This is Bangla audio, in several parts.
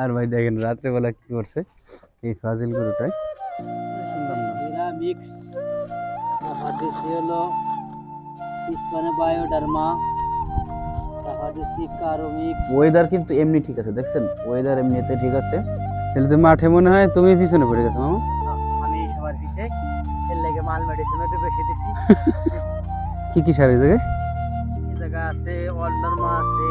আর ভাই দেখেন রাত্রেবেলা কি করছে? এই ফাজিল এরা মিক্স হলো বায়োডার্মা। ওয়েদার কিন্তু এমনি ঠিক আছে দেখছেন? ওয়েদার এমনিতে ঠিক আছে। তাহলে তো মাঠে মনে হয় তুমি পিছনে পড়ে গেছো মামা। আমি সবার পিছে। এর লেগে মাল মেডিসিন একটু বেশি দিছি। কি কি সার এই জায়গায়? এই জায়গা আছে অলডার্মা আছে।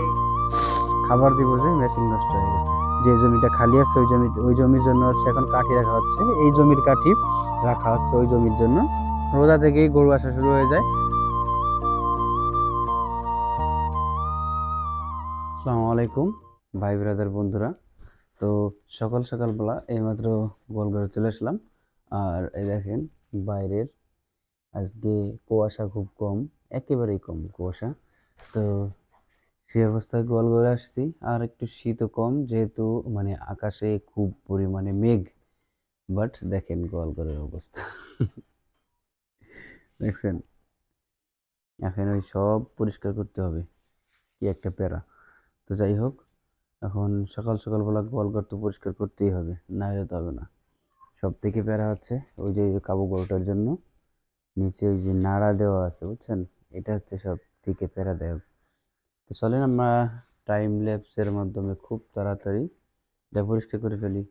খাবার দিব যে মেশিন নষ্ট হয়ে গেছে। যে জমিটা খালি আছে, ওই জমি ওই জমির জন্য হচ্ছে এখন কাঠি রাখা হচ্ছে। এই জমির কাঠি রাখা হচ্ছে ওই জমির জন্য। রোজা থেকেই গরু আসা শুরু হয়ে যায়। আসসালামু আলাইকুম, ভাই ব্রাদার বন্ধুরা। তো সকাল সকালবেলা এইমাত্র গোলঘরে চলে আসলাম। আর এই দেখেন, বাইরের আজকে কুয়াশা খুব কম, একেবারেই কম কুয়াশা। তো সেই অবস্থায় গোয়ালঘরে আসছি। আর একটু শীতও কম, যেহেতু মানে আকাশে খুব পরিমাণে মেঘ। বাট দেখেন গোয়ালঘরের অবস্থা। দেখছেন? এখন ওই সব পরিষ্কার করতে হবে। কি একটা প্যারা। তো যাই হোক, এখন সকাল সকালবেলা গোয়ালঘর তো পরিষ্কার করতেই হবে, না হলে তো হবে না। সব থেকে প্যারা হচ্ছে ওই যে কাবু গরুটার জন্য। নিচে ওই যে নাড়া দেওয়া আছে, বুঝছেন? এটা হচ্ছে সব থেকে প্যারাদায়ক তো চলেন আমরা টাইম ল্যাপসের মাধ্যমে খুব তাড়াতাড়ি এটা পরিষ্কার করে ফেলি।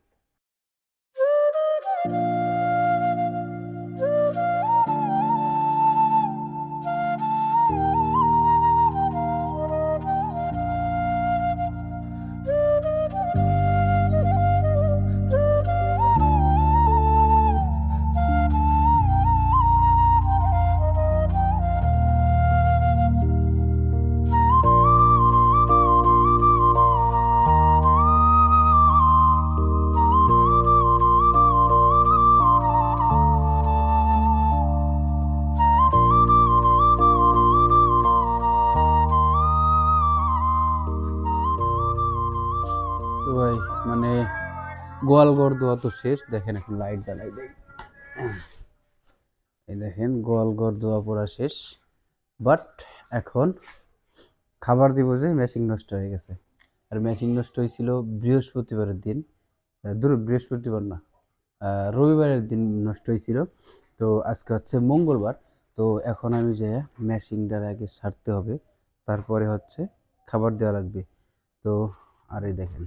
তো ভাই মানে গোয়াল ঘর ধোয়া তো শেষ। দেখেন এখন লাইট জ্বালাই দেয় এই দেখেন গোয়াল ঘর ধোয়া পড়া শেষ। বাট এখন খাবার দিব যে মেশিন নষ্ট হয়ে গেছে। আর মেশিন নষ্ট হয়েছিল বৃহস্পতিবারের দিন। দূর, বৃহস্পতিবার না রবিবারের দিন নষ্ট হয়েছিল। তো আজকে হচ্ছে মঙ্গলবার। তো এখন আমি যে মেশিনটার আগে সারতে হবে, তারপরে হচ্ছে খাবার দেওয়া লাগবে। তো আর এই দেখেন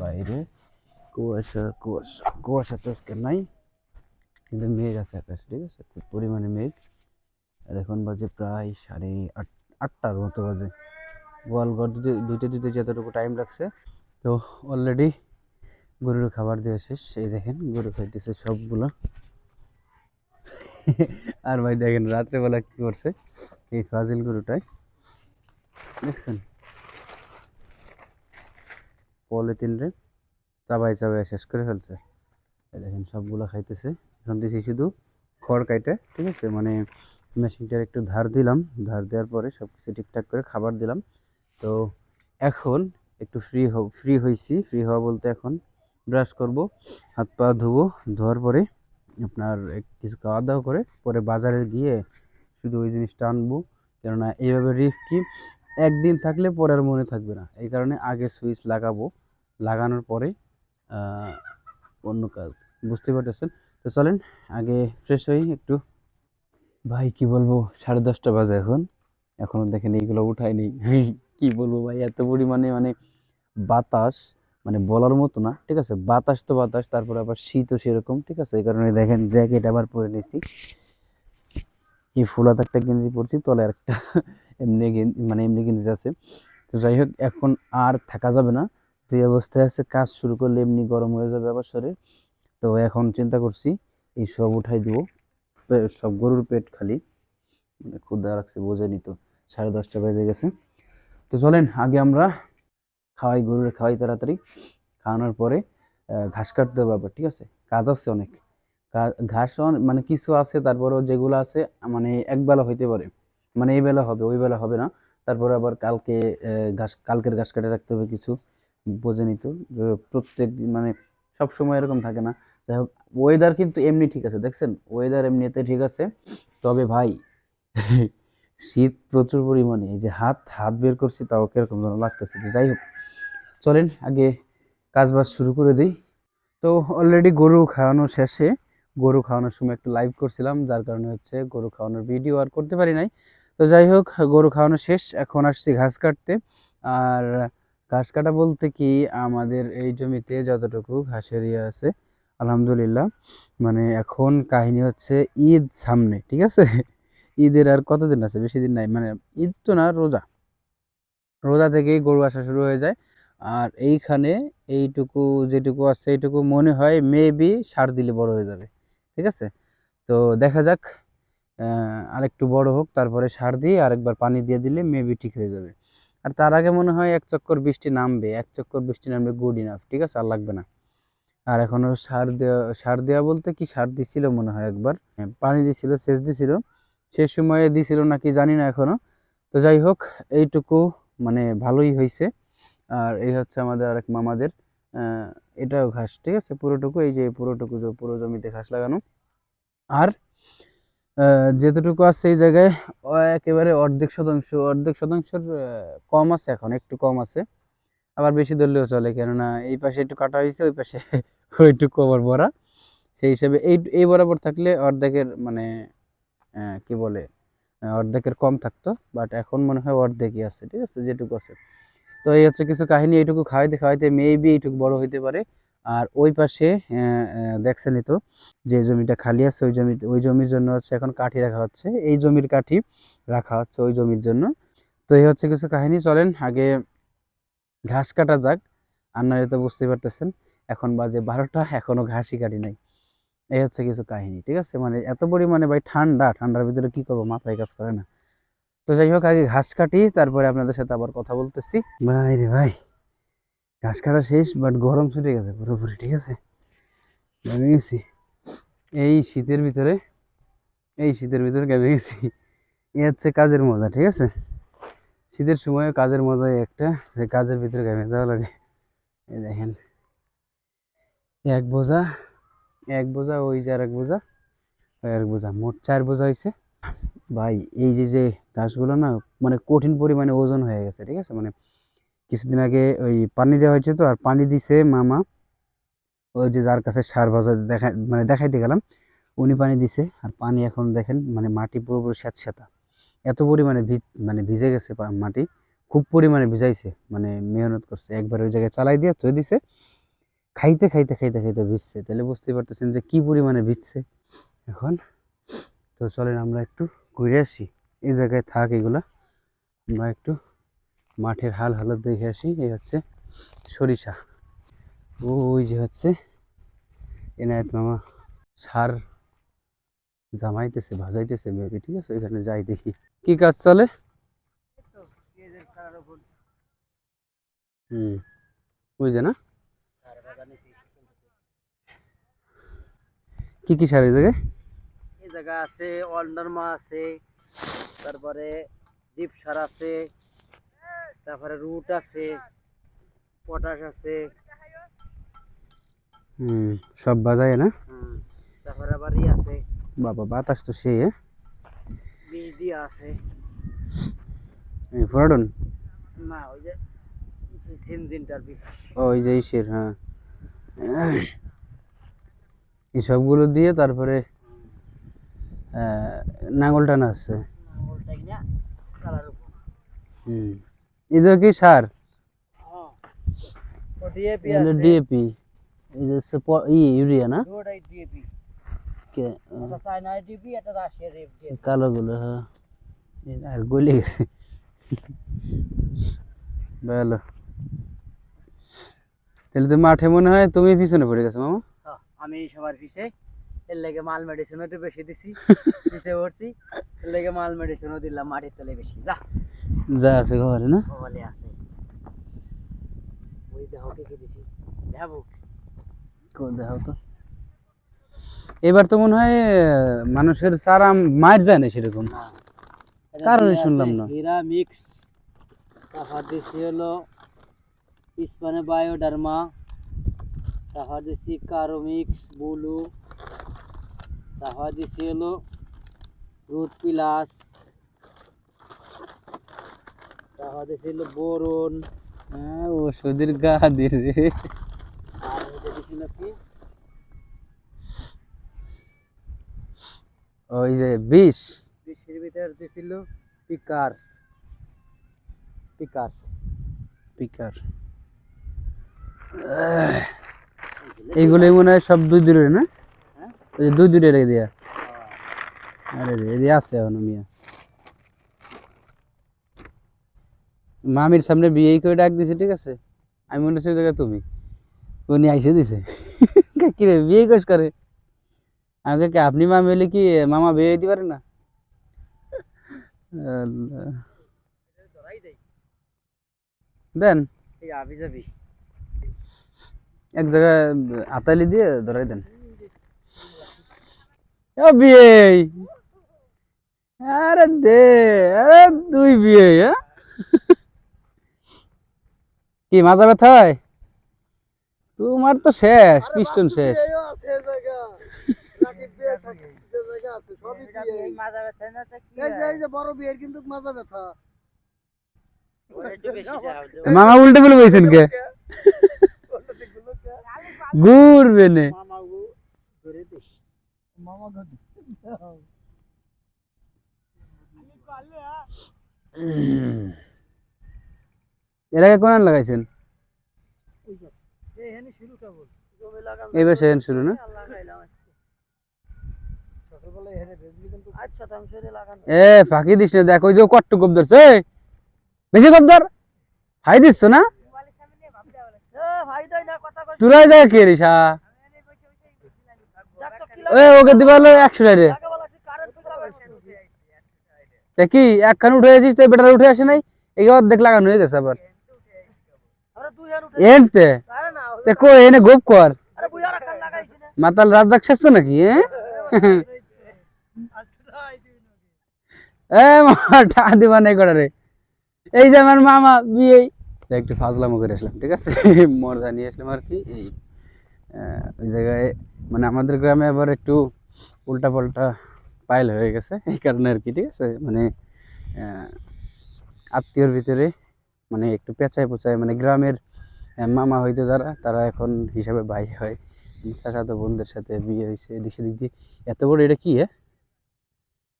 বাইরে। কুয়াশা কুয়াশা কুয়াশা তো আজকে নাই, কিন্তু মেঘ আছে আকাশে, ঠিক আছে? খুব পরিমাণে মেঘ। আর এখন বাজে প্রায় সাড়ে আট, আটটার মতো বাজে। গোয়ালঘর দিতে দুইটা দিতে যতটুকু টাইম লাগছে, তো অলরেডি গরুর খাবার দেওয়া শেষ। এই দেখেন, গরু খাইতেছে সবগুলো। আর ভাই দেখেন, রাত্রেবেলা কি করছে? এই ফাজিল গরুটাই। দেখছেন? পলিথিন রে চাবাই চাবাই শেষ করে ফেলছে। দেখেন সবগুলো খাইতেছে। এখন দিয়েছি শুধু খড় কাইটে, ঠিক আছে? মানে মেশিনটার একটু ধার দিলাম। ধার দেওয়ার পরে সব কিছু ঠিকঠাক করে খাবার দিলাম। তো এখন একটু ফ্রি ফ্রি হয়েছি ফ্রি হওয়া বলতে এখন ব্রাশ করব, হাত পা ধুবো, ধোয়ার পরে আপনার কিছু খাওয়া দাওয়া করে পরে বাজারে গিয়ে শুধু ওই জিনিসটা আনব। কেননা এইভাবে রিস্কি একদিন থাকলে পরে আর মনে থাকবে না। এই কারণে আগে সুইচ লাগাবো। লাগানোর পরে অন্য কাজ। বুঝতে পারতেছেন? তো চলেন, আগে ফ্রেশ হই একটু। ভাই, কি বলব? সাড়ে দশটা বাজে এখন। এখনও দেখেন এইগুলো উঠায়নি কি বলব ভাই, এত পরিমাণে মানে বাতাস মানে বলার মতো না, ঠিক আছে? বাতাস তো বাতাস, তারপরে আবার শীতও সেরকম, ঠিক আছে? এই কারণে দেখেন জ্যাকেট আবার পরে নিয়েছি। এই ফুলাতে একটা গেঞ্জি পরছি তলে আর একটা এমনি মানে এমনি গেঞ্জি আছে। তো যাই হোক, এখন আর থাকা যাবে না। যে অবস্থায় আছে, কাজ শুরু করলে এমনি গরম হয়ে যাবে আবার শরীর। তো এখন চিন্তা করছি, এই সব উঠাই দিব। সব গরুর পেট খালি। মানে ক্ষুদা রাখছে বোঝেনি তো। সাড়ে দশটা বেজে গেছে। তো চলেন, আগে আমরা খাওয়াই, গরুর খাওয়াই তাড়াতাড়ি। খাওয়ানোর পরে ঘাস কাটতে হবে আবার, ঠিক আছে? কাজ আছে অনেক। ঘাস মানে কিছু আছে, তারপরেও যেগুলো আছে মানে একবেলা হইতে পারে। মানে এই বেলা হবে, ওই বেলা হবে না। তারপরে আবার কালকে ঘাস, কালকের ঘাস কাটে রাখতে হবে কিছু বোঝেনি তো। প্রত্যেক মানে সব সময় এরকম থাকে না। যাই হোক ওয়েদার কিন্তু এমনি ঠিক আছে, দেখছেন? ওয়েদার এমনিতে ঠিক আছে। তবে ভাই, শীত প্রচুর পরিমাণে, এই যে হাত হাত বের করছি তাও কীরকম যেন লাগতেছে। যাই হোক, চলেন আগে কাজ বাজ শুরু করে দিই। তো অলরেডি গরু খাওয়ানো শেষে, গরু খাওয়ানোর সময় একটু লাইভ করছিলাম, যার কারণে হচ্ছে গরু খাওয়ানোর ভিডিও আর করতে পারি নাই। তো যাই হোক, গরু খাওয়ানো শেষ। এখন আসছি ঘাস কাটতে। আর ঘাস কাটা বলতে কি, আমাদের এই জমিতে যতটুকু ঘাসের ইয়ে আছে, আলহামদুলিল্লাহ মানে এখন কাহিনী হচ্ছে ঈদ সামনে, ঠিক আছে? ঈদের আর কতদিন আছে? বেশি দিন নাই মানে ঈদ তো না, রোজা। রোজা থেকেই গরু আসা শুরু হয়ে যায়। আর এইখানে এইটুকু যেটুকু আছে, এইটুকু মনে হয় মেবি সার দিলে বড় হয়ে যাবে, ঠিক আছে? তো দেখা যাক আরেকটু বড় হোক তারপরে সার দিয়ে আরেকবার পানি দিয়ে দিলে মেবি ঠিক হয়ে যাবে। আর তার আগে মনে হয় এক চক্কর বৃষ্টি নামবে এক চক্কর বৃষ্টি নামবে গুড ইনাফ ঠিক আছে? আর লাগবে না। আর এখনও সার দেওয়া সার দেওয়া বলতে কি সার দিছিল মনে হয় একবার হ্যাঁ, পানি দিছিল সেচ দিছিল সে সময়ে দিছিল নাকি জানি না এখনও তো যাই হোক এইটুকু মানে ভালোই হয়েছে আর এই হচ্ছে আমাদের আরেক মামাদের এটাও ঘাস ঠিক আছে? পুরোটুকু এই যে পুরোটুকু পুরো জমিতে ঘাস লাগানো। আর যেতটুকু আছে এই জায়গায় একেবারে অর্ধেক শতাংশ, অর্ধেক শতাংশের কম আছে এখন, একটু কম আছে। আবার বেশি ধরলেও চলে, কেননা এই পাশে একটু কাটা হয়েছে, ওই পাশে ওইটুকু আবার ভরা। সেই হিসাবে এই এই বরাবর থাকলে অর্ধেকের মানে কি বলে অর্ধেকের কম থাকতো বাট এখন মনে হয় অর্ধেকই আছে, ঠিক আছে, যেটুকু আছে। তো এই হচ্ছে কিছু কাহিনী, এইটুকু খাওয়াইতে খাওয়াইতে মেবি এইটুকু বড় হইতে পারে। আর ওই পাশে দেখছেনই তো যে জমিটা খালি আছে, ওই জমি, ওই জমির জন্য হচ্ছে এখন কাঠি রাখা হচ্ছে। এই জমির কাঠি রাখা হচ্ছে ওই জমির জন্য। তো এই হচ্ছে কিছু কাহিনী। চলেন আগে ঘাস কাটা যাক। আর নয় তো বুঝতেই পারতেছেন, এখন বাজে বারোটা এখনও ঘাসই কাটি নাই। এই হচ্ছে কিছু কাহিনী, ঠিক আছে? মানে এত পরিমাণে ভাই ঠান্ডা, ঠান্ডার ভিতরে কি করব, মাথায় কাজ করে না। তো যাই হোক, আগে ঘাস কাটি, তারপরে আপনাদের সাথে আবার কথা বলতেছি। ভাই রে ভাই। ঘাস কাটা শেষ বাট গরম ছুটে গেছে পুরোপুরি, ঠিক আছে? ঘেমে গেছি। এই শীতের ভিতরে, এই শীতের ভিতরে ঘেমে গেছি। এ হচ্ছে কাজের মজা, ঠিক আছে? শীতের সময় কাজের মজাই একটা, যে কাজের ভিতরে ঘেমে যাওয়া লাগে। এই দেখেন, এক বোঝা এক বোঝা, ওই যে আর এক বোঝা, ওই আর এক বোঝা, মোট চার বোঝা হয়েছে ভাই, এই যে যে ঘাসগুলো না মানে কঠিন পরিমাণে ওজন হয়ে গেছে, ঠিক আছে? মানে কিছুদিন আগে ওই পানি দেওয়া হয়েছে তো, আর পানি দিছে মামা। ওই যে যার কাছে সার ভাজা দেখা মানে দেখাইতে গেলাম, উনি পানি দিছে, আর পানি এখন দেখেন মানে মাটি পুরোপুরি স্যাঁতস্যাঁতা এত পরিমাণে মানে ভিজে গেছে মাটি, খুব পরিমাণে ভিজাইছে মানে মেহনত করছে। একবার ওই জায়গায় চালাই দিয়ে থই দিছে, খাইতে খাইতে খাইতে খাইতে ভিজছে। তাহলে বুঝতে পারতেছেন যে কি পরিমাণে ভিজছে এখন। তো চলেন আমরা একটু ঘুরে আসি। এই জায়গায় থাক এগুলা, আমরা একটু মাঠের হাল হালত দেখে আসি, এই হচ্ছে সরিষা। ওই যে হচ্ছে এনায়েত মামা সার জামাইতেছে, ভাজাইতেছে মেবি ঠিক আছে? এখানে যাই দেখি। কি কাজ চলে? হুম বুঝছে না? কি কি সার এই জায়গায়? এই জায়গা আছে অলনারমা আছে, তারপরে জিপ সার আছে। তারপরে রুট আছে পটাশ আছে। হুম সব বাজায় না? তারপরে আবার ই আছে। বাবা বাতাস তো সে। বীজ দিয়ে আছে। ফোরাডন? না ওই যে সিনজিনটার বীজ। ওই যে ইসের হ্যাঁ। এই সবগুলো দিয়ে তারপরে আহ, নাঙ্গল টানা আছে। হুম। কি সার? ও ডিএপি আছে। ডিএপি এই যে ই ইউরিয়া না? দুটাই ডিএপি কে চায়না ডিপি একটা রাশিয়ার ডিএপি কালো গুলো হ্যাঁ। আর গলে গেছে। ভালো। তাহলে তো মাঠে মনে হয় তুমি পিছনে পড়ে গেছো মামা। হ্যাঁ, আমি সবার পিছে। এর লেগে মাল মেডিসিন একটু বেশি দিছি। পিছে এর লেগে মাল দিলাম মাটির তলে বেশি। যা। যা আছে ঘরে না? বলে আছে। ওই কি কি দিছি। তো। এবার তো মনে হয় মানুষের সারা মার যায় না সেরকম। কারণে শুনলাম না। হীরা মিক্স তারপর দিছি হলো ইস্পানে বায়োডার্মা তারপর দিছি কারও মিক্স বুলু তারপর দিছি হলো রুট প্লাস তারপর দিছি হলো বোরন হ্যাঁ ওষুধের গা দিয়ে রে। ছিল কি? ওই যে বিষ। বৃষ্টির ভিতর দিছিল পিকার। পিকার। পিকার। এইগুলোই মনে হয় সব দুই দূরে না? হ্যাঁ? দুই দূরে রেখে দিয়া। আরে রে আছে এখনও মিয়া। মামির সামনে বিয়ে করে ডাক দিছে ঠিক আছে? আমি মনে হচ্ছে জায়গায় তুমি। উনি আইসে দিছে। কি রে বিয়ে কোষ করে? আমাকে কি আপনি মামি হলে কি মামা বিয়ে দিতে পারে না? দেন। এই আবি যাবি। এক জায়গায় আতালি দিয়ে ধরাই দেন। বিয়ে আরে দে আরে দুই বিয়ে হ্যাঁ? কি মাজা ব্যথায়? তোমার তো শেষ পিস্টন শেষ। মামা উল্টে গুলো বলছেন কে? ঘুরবে নে। মামা ও ধরে দে মামা ধরছে এর আগে কোন লাগাইছেন? হেনি শুরু না? এ, ফাঁকি দিস না যে কট্টু কব ধরছে বেশি কব ধর! হাই দিচ্ছ না? তুরাই ওকে দিবা একশো রে লাগা বলা আছে কারেন্ট ফুটা তা কি একখান উঠে আসিস তো বেটার উঠে আসে নাই? এই অর্ধেক লাগানো হয়ে গেছে আবার। এনতে তে? কো এনে গোপ কর। মাতাল রাত শেষ তো নাকি এ? মামা টা দিবা নাই করে রে। এই যে আমার মামা বিয়ে। একটু ফাজলামো করে আসলাম ঠিক আছে? মর্দা নিয়ে আসলাম আর কি। এই, ওই জায়গায় মানে আমাদের গ্রামে আবার একটু উল্টা পাল্টা পাইল হয়ে গেছে এই কারণে আর কি ঠিক আছে মানে আত্মীয়র ভিতরে মানে একটু পেঁচায় পোচায় মানে গ্রামের মামা হয়তো যারা তারা এখন হিসাবে ভাই হয় চাচাতো বোনদের সাথে বিয়ে হয়েছে এদিক সেদিক দিয়ে এত বড় এটা কি হ্যাঁ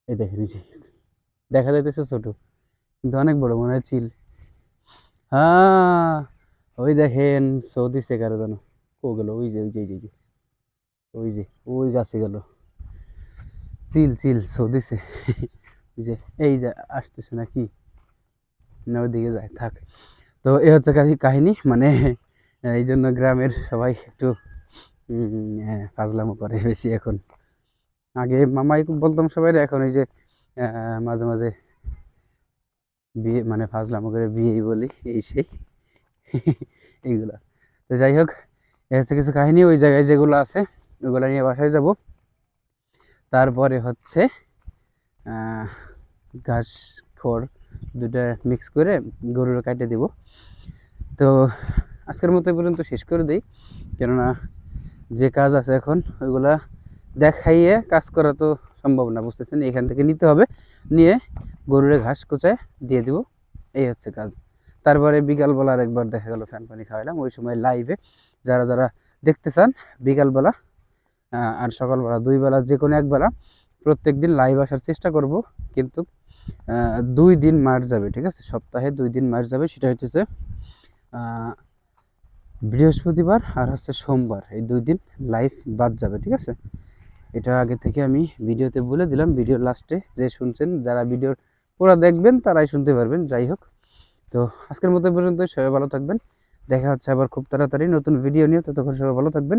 এই দেখে নিছি দেখা যাইতেছে ছোটো কিন্তু অনেক বড় মনে হয় চিল হ্যাঁ ওই দেখেন সৌদি সে কারও যেন ও গেল ওই যে ওই যে ওই যে, ওই যে ওই গাছে গেল চিল চিল সৌদিছে। ওই যে এই যে আসতেছে নাকি? না ওইদিকে যায় থাক। তো এ হচ্ছে কাহি- কাহিনী মানে এই জন্য গ্রামের সবাই একটু হ্যাঁ, ফাজলামো করে বেশি এখন। আগে মামাই বলতাম সবাই এখন ওই যে মাঝে মাঝে বিয়ে মানে ফাজলামো করে বিয়েই বলি এই সেই। এইগুলা। তো যাই হোক এ হচ্ছে কিছু কাহিনী ওই জায়গায় যেগুলো আছে ওইগুলো নিয়ে বাসায় যাব। তারপরে হচ্ছে ঘাস খড় দুটা মিক্স করে গরুর কাটে দিব। তো আজকের মতো পর্যন্ত শেষ করে দিই। কেননা যে কাজ আছে এখন, ওইগুলা দেখাইয়ে কাজ করা তো সম্ভব না, বুঝতেছেন? এখান থেকে নিতে হবে, নিয়ে গরুরে ঘাস কোচায় দিয়ে দিব। এই হচ্ছে কাজ। তারপরে বিকালবেলা আর একবার দেখা গেল, ফ্যান পানি খাওয়াইলাম। ওই সময় লাইভে যারা যারা দেখতে চান, বিকালবেলা আর সকালবেলা, দুই বেলা যে কোনো একবেলা প্রত্যেক দিন লাইভ আসার চেষ্টা করব। কিন্তু দুই দিন মার যাবে, ঠিক আছে? সপ্তাহে দুই দিন মার যাবে। সেটা হচ্ছে বৃহস্পতিবার আর হচ্ছে সোমবার। এই দুই দিন লাইভ বাদ যাবে, ঠিক আছে? এটা আগে থেকে আমি ভিডিওতে বলে দিলাম। ভিডিওর লাস্টে যে শুনছেন, যারা ভিডিওর পুরো দেখবেন, তারাই শুনতে পারবেন। যাই হোক, তো আজকের মতো পর্যন্ত সবাই ভালো থাকবেন। দেখা হচ্ছে আবার খুব তাড়াতাড়ি নতুন ভিডিও নিয়ে। ততক্ষণ সবাই ভালো থাকবেন।